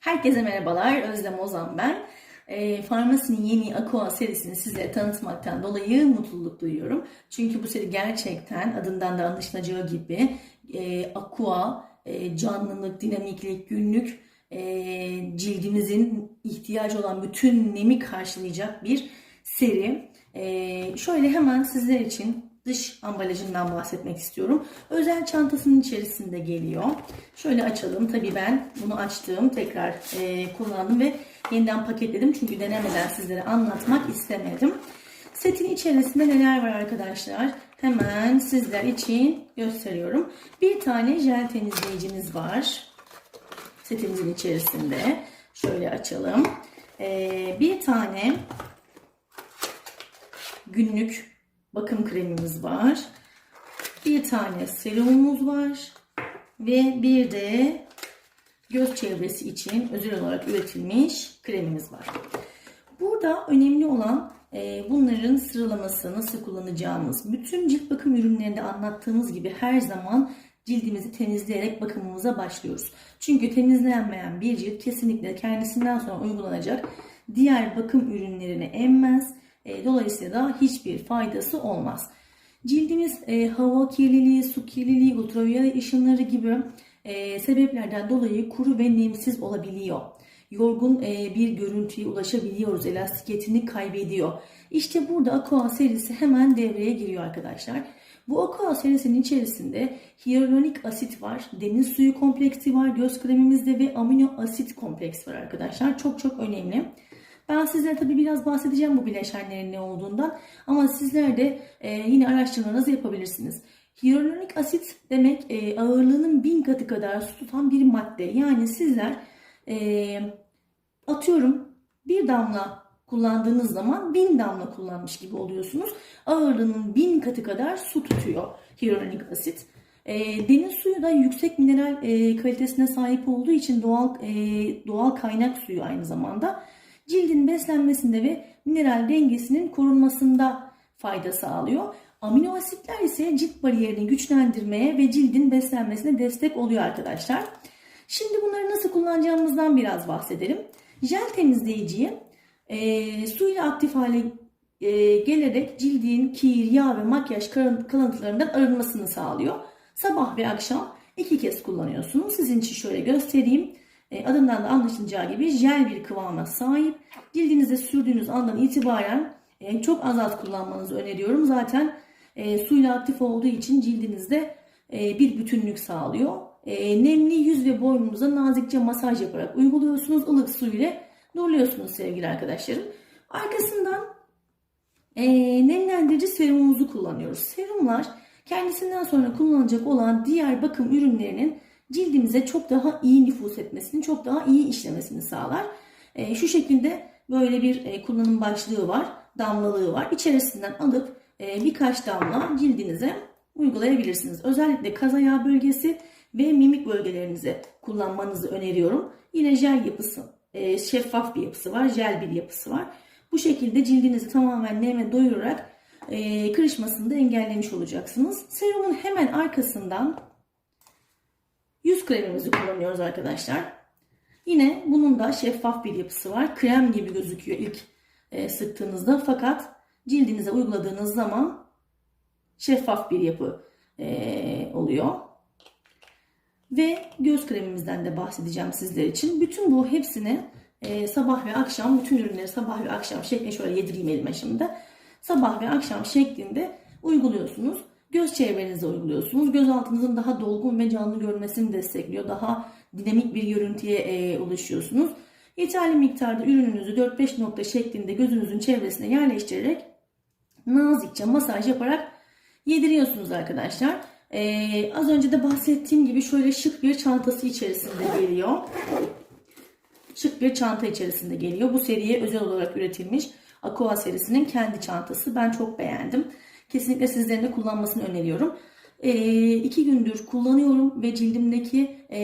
Herkese merhabalar, Özlem Ozan ben. E, Farmasi'nin yeni Aqua serisini size tanıtmaktan dolayı mutluluk duyuyorum. Çünkü bu seri gerçekten adından da anlaşılacağı gibi e, Aqua, e, canlılık, dinamiklik, günlük e, cildimizin ihtiyacı olan bütün nemi karşılayacak bir seri. E, şöyle hemen sizler için dış ambalajından bahsetmek istiyorum. Özel çantasının içerisinde geliyor. Şöyle açalım. Tabii ben bunu açtım. Tekrar e, kullandım ve yeniden paketledim. Çünkü denemeden sizlere anlatmak istemedim. Setin içerisinde neler var arkadaşlar? Hemen sizler için gösteriyorum. Bir tane jel temizleyicimiz var. Setimizin içerisinde. Şöyle açalım. Ee, bir tane günlük bakım kremimiz var. Bir tane serumumuz var. Ve bir de göz çevresi için özel olarak üretilmiş kremimiz var. Burada önemli olan e, bunların sıralaması, nasıl kullanacağımız, bütün cilt bakım ürünlerinde anlattığımız gibi her zaman cildimizi temizleyerek bakımımıza başlıyoruz. Çünkü temizlenmeyen bir cilt kesinlikle kendisinden sonra uygulanacak diğer bakım ürünlerini emmez. E, dolayısıyla da hiçbir faydası olmaz. Cildimiz e, hava kirliliği, su kirliliği, ultraviyole ışınları gibi e, sebeplerden dolayı kuru ve nemsiz olabiliyor. Yorgun e, bir görüntüye ulaşabiliyoruz. Elastikiyetini kaybediyor. İşte burada Aqua serisi hemen devreye giriyor arkadaşlar. Bu Aqua serisinin içerisinde hyaluronik asit var, deniz suyu kompleksi var, göz kremimizde ve amino asit kompleks var arkadaşlar. Çok çok önemli. Ben sizlere tabii biraz bahsedeceğim bu bileşenlerin ne olduğundan ama sizler de e, yine araştırmanızı yapabilirsiniz. Hyaluronik asit demek e, ağırlığının bin katı kadar su tutan bir madde. Yani sizler e, atıyorum bir damla kullandığınız zaman bin damla kullanmış gibi oluyorsunuz. Ağırlığının bin katı kadar su tutuyor hyaluronik asit. E, deniz suyu da yüksek mineral e, kalitesine sahip olduğu için doğal e, doğal kaynak suyu aynı zamanda cildin beslenmesinde ve mineral dengesinin korunmasında fayda sağlıyor. Amino asitler ise cilt bariyerini güçlendirmeye ve cildin beslenmesine destek oluyor arkadaşlar. Şimdi bunları nasıl kullanacağımızdan biraz bahsedelim. Jel temizleyiciyi e, suyla aktif hale e, gelerek cildin kir, yağ ve makyaj kalıntılarından arınmasını sağlıyor. Sabah ve akşam iki kez kullanıyorsunuz. Sizin için şöyle göstereyim. E, adından da anlaşılacağı gibi jel bir kıvama sahip. Cildinize sürdüğünüz andan itibaren e, çok az az kullanmanızı öneriyorum. Zaten e, suyla aktif olduğu için cildinizde bir bütünlük sağlıyor. Nemli yüz ve boynunuza nazikçe masaj yaparak uyguluyorsunuz. ılık su ile nurluyorsunuz sevgili arkadaşlarım. Arkasından nemlendirici serumumuzu kullanıyoruz. Serumlar kendisinden sonra kullanılacak olan diğer bakım ürünlerinin cildimize çok daha iyi nüfus etmesini, çok daha iyi işlemesini sağlar. E, şu şekilde böyle bir e, kullanım başlığı var, damlalığı var. İçerisinden alıp e, birkaç damla cildinize uygulayabilirsiniz. Özellikle kaz ayağı bölgesi ve mimik bölgelerinize kullanmanızı öneriyorum. Yine jel yapısı, e, şeffaf bir yapısı var, jel bir yapısı var. Bu şekilde cildinizi tamamen neme doyurarak e, kırışmasını da engellemiş olacaksınız. Serumun hemen arkasından Yüz kremimizi kullanıyoruz arkadaşlar. Yine bunun da şeffaf bir yapısı var. Krem gibi gözüküyor ilk e, sıktığınızda fakat cildinize uyguladığınız zaman şeffaf bir yapı e, oluyor. Ve göz kremimizden de bahsedeceğim sizler için. Bütün bu hepsini e, sabah ve akşam, bütün ürünleri sabah ve akşam şeklinde şöyle yedireyim elime şimdi. Sabah ve akşam şeklinde uyguluyorsunuz. Göz çevrenize uyguluyorsunuz. Göz altınızın daha dolgun ve canlı görmesini destekliyor. Daha dinamik bir görüntüye e, ulaşıyorsunuz. Yeterli miktarda ürününüzü 4-5 nokta şeklinde gözünüzün çevresine yerleştirerek nazikçe masaj yaparak yediriyorsunuz arkadaşlar. Ee, az önce de bahsettiğim gibi şöyle şık bir çantası içerisinde geliyor. Şık bir çanta içerisinde geliyor. Bu seriye özel olarak üretilmiş Aqua serisinin kendi çantası. Ben çok beğendim. Kesinlikle sizlerin de kullanmasını öneriyorum. E, iki gündür kullanıyorum ve cildimdeki e,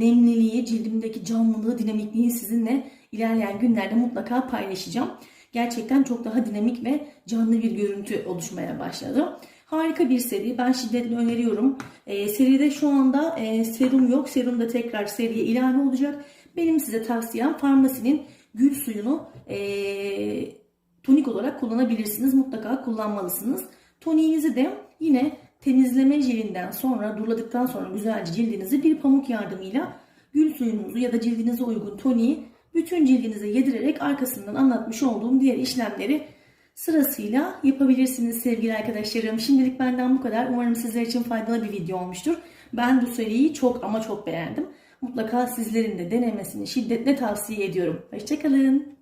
nemliliği, cildimdeki canlılığı, dinamikliği sizinle ilerleyen günlerde mutlaka paylaşacağım. Gerçekten çok daha dinamik ve canlı bir görüntü oluşmaya başladı. Harika bir seri. Ben şiddetle öneriyorum. E, seride şu anda e, serum yok. Serum da tekrar seriye ilave olacak. Benim size tavsiyem farmasinin gül suyunu eee, tonik olarak kullanabilirsiniz. Mutlaka kullanmalısınız. Toniğinizi de yine temizleme jelinden sonra duruladıktan sonra güzelce cildinizi bir pamuk yardımıyla gül suyunuzu ya da cildinize uygun toniği bütün cildinize yedirerek arkasından anlatmış olduğum diğer işlemleri sırasıyla yapabilirsiniz sevgili arkadaşlarım. Şimdilik benden bu kadar. Umarım sizler için faydalı bir video olmuştur. Ben bu seriyi çok ama çok beğendim. Mutlaka sizlerin de denemesini şiddetle tavsiye ediyorum. Hoşçakalın.